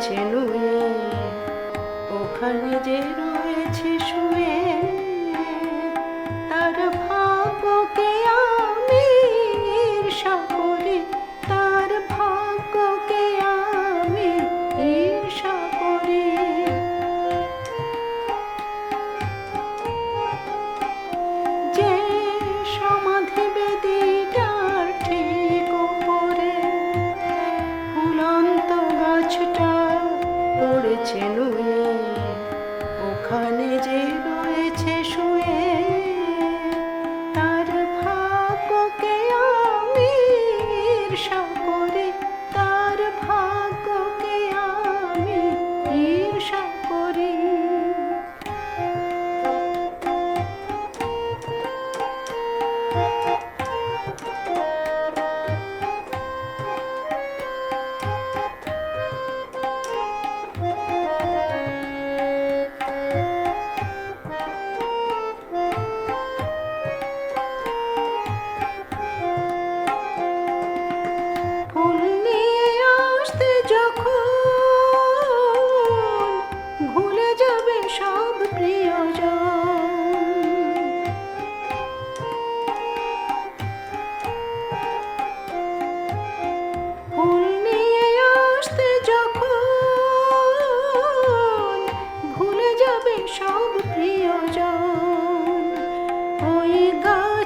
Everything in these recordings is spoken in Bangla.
রয়েছে নুয়ে ওখানে যে রয়েছে শুয়ে, তার ভাগ্যকে আমি ঈর্ষা তার ভাগ্যকে আমি ঈর্ষা করি যে সমাধি বেদিটার ঠিক উপরে ফুলন্ত গাছটা পড়েছে নুয়ে। ওখানে যে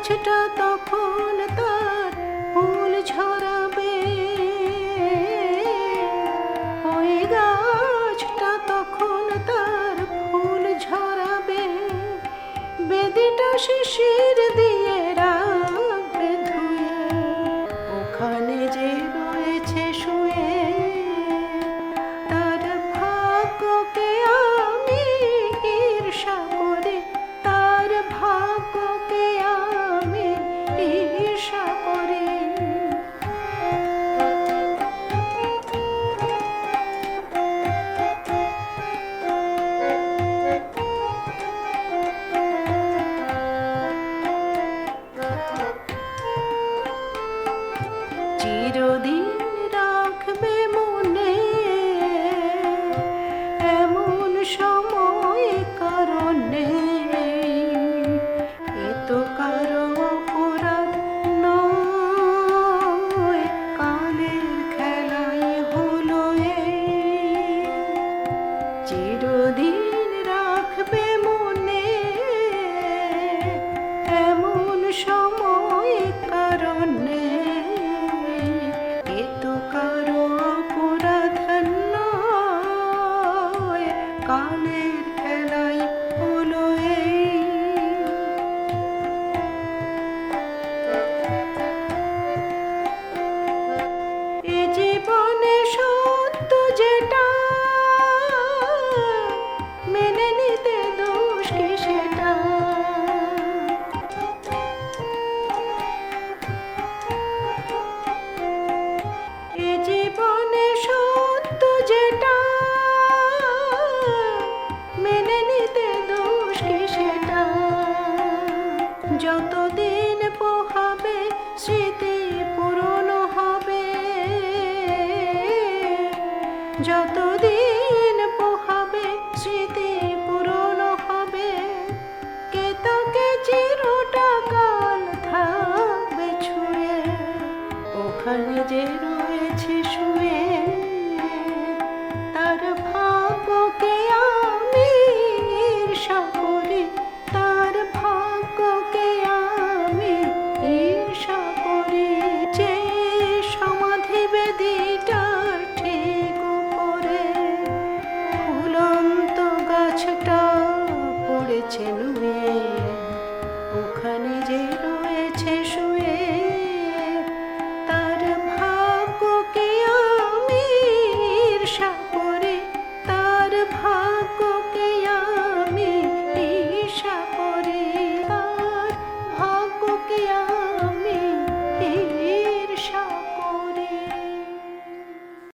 ছোট có দিন পোহাবে, স্মৃতি পূরণ হবে। যতদিন পোহাবে, স্মৃতি পূরণ হবে। কে তাকে চিরটা কাল থাকবে ছুঁয়ে, ওখানে যে রয়েছে শুয়ে